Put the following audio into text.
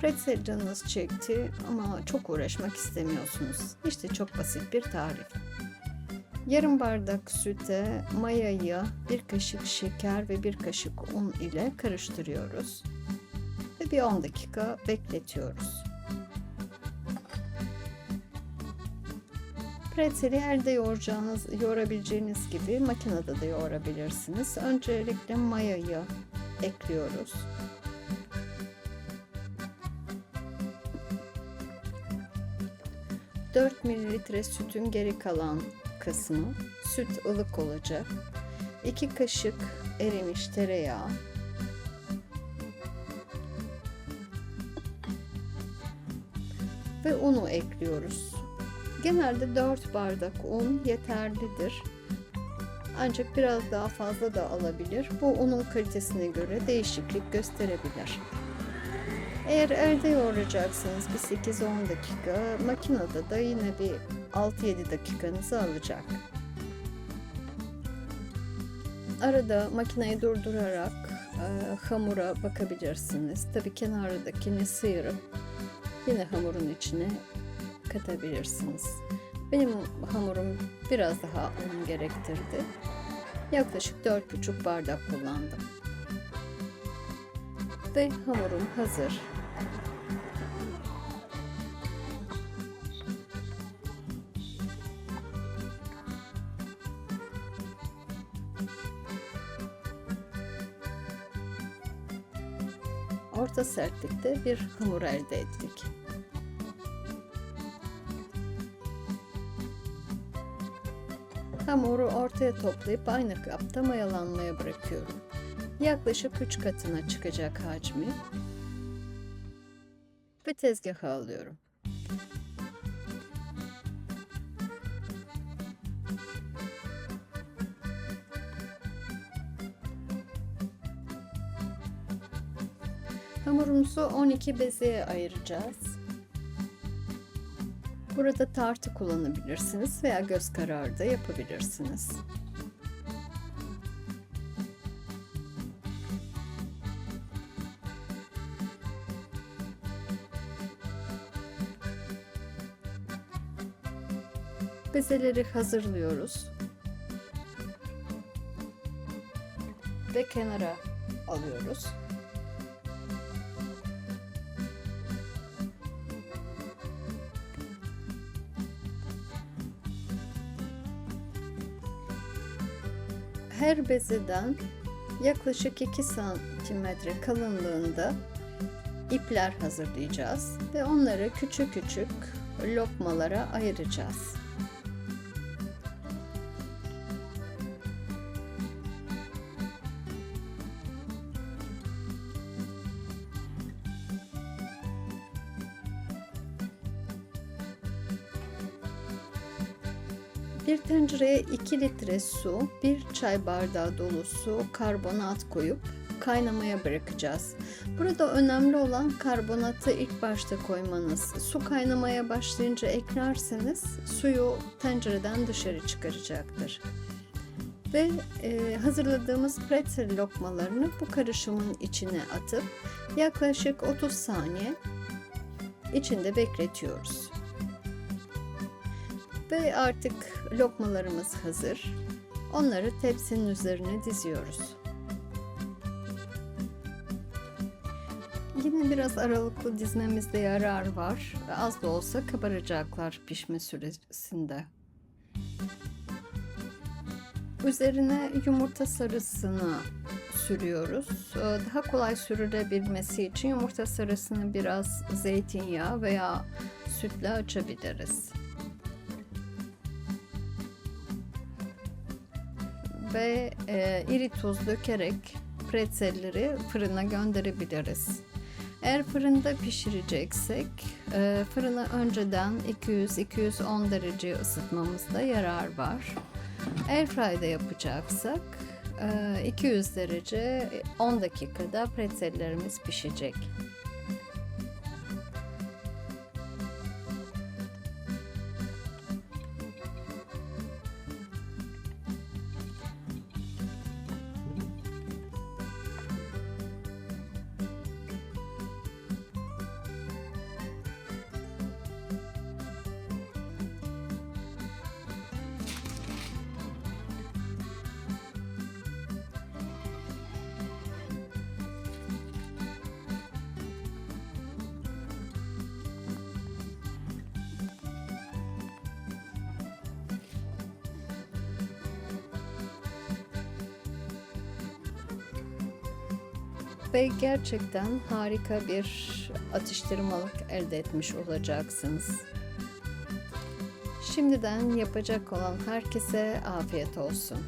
Pretzel canınız çekti ama çok uğraşmak istemiyorsunuz. İşte çok basit bir tarif. Yarım bardak süte mayayı bir kaşık şeker ve bir kaşık un ile karıştırıyoruz. Ve bir 10 dakika bekletiyoruz. Pretzeli elde yoğuracağınız, yoğurabileceğiniz gibi makinede de yoğurabilirsiniz. Öncelikle mayayı ekliyoruz. Dört mililitre sütün geri kalan kısmı süt ılık olacak. 2 kaşık erimiş tereyağı. Ve unu ekliyoruz. Genelde 4 bardak un yeterlidir. Ancak biraz daha fazla da alabilir. Bu unun kalitesine göre değişiklik gösterebilir. Eğer elde yoğuracaksınız bir 8-10 dakika, makinede de yine bir 6-7 dakikanızı alacak. Arada makineyi durdurarak e, hamura bakabilirsiniz. Tabi kenardakini sıyırıp yine hamurun içine katabilirsiniz. Benim hamurum biraz daha un gerektirdi. Yaklaşık 4,5 bardak kullandım. Ve hamurum hazır. Orta sertlikte bir hamur elde ettik. Hamuru ortaya toplayıp aynı kapta mayalanmaya bırakıyorum. Yaklaşık 3 katına çıkacak hacmi ve tezgaha alıyorum. Hamurumuzu 12 bezeye ayıracağız. Burada tartı kullanabilirsiniz veya göz kararı da yapabilirsiniz. Bezeleri hazırlıyoruz. Ve kenara alıyoruz. Her bezeden yaklaşık 2 santimetre kalınlığında ipler hazırlayacağız ve onları küçük küçük lokmalara ayıracağız. Bir tencereye 2 litre su, 1 çay bardağı dolusu karbonat koyup kaynamaya bırakacağız. Burada önemli olan karbonatı ilk başta koymanız. Su kaynamaya başlayınca eklerseniz suyu tencereden dışarı çıkaracaktır. Ve e, hazırladığımız pretzel lokmalarını bu karışımın içine atıp yaklaşık 30 saniye içinde bekletiyoruz. Ve artık lokmalarımız hazır. Onları tepsinin üzerine diziyoruz. Yine biraz aralıklı dizmemizde yarar var. Az da olsa kabaracaklar pişme süresinde. Üzerine yumurta sarısını sürüyoruz. Daha kolay sürülebilmesi için yumurta sarısını biraz zeytinyağı veya sütle açabiliriz. Ve e, iri tuz dökerek pretzelleri fırına gönderebiliriz. Eğer fırında pişireceksek e, fırını önceden 200-210 derece ısıtmamızda yarar var. Airfry'de yapacaksak e, 200 derece 10 dakikada pretzellerimiz pişecek. Ve gerçekten harika bir atıştırmalık elde etmiş olacaksınız. Şimdiden yapacak olan herkese afiyet olsun.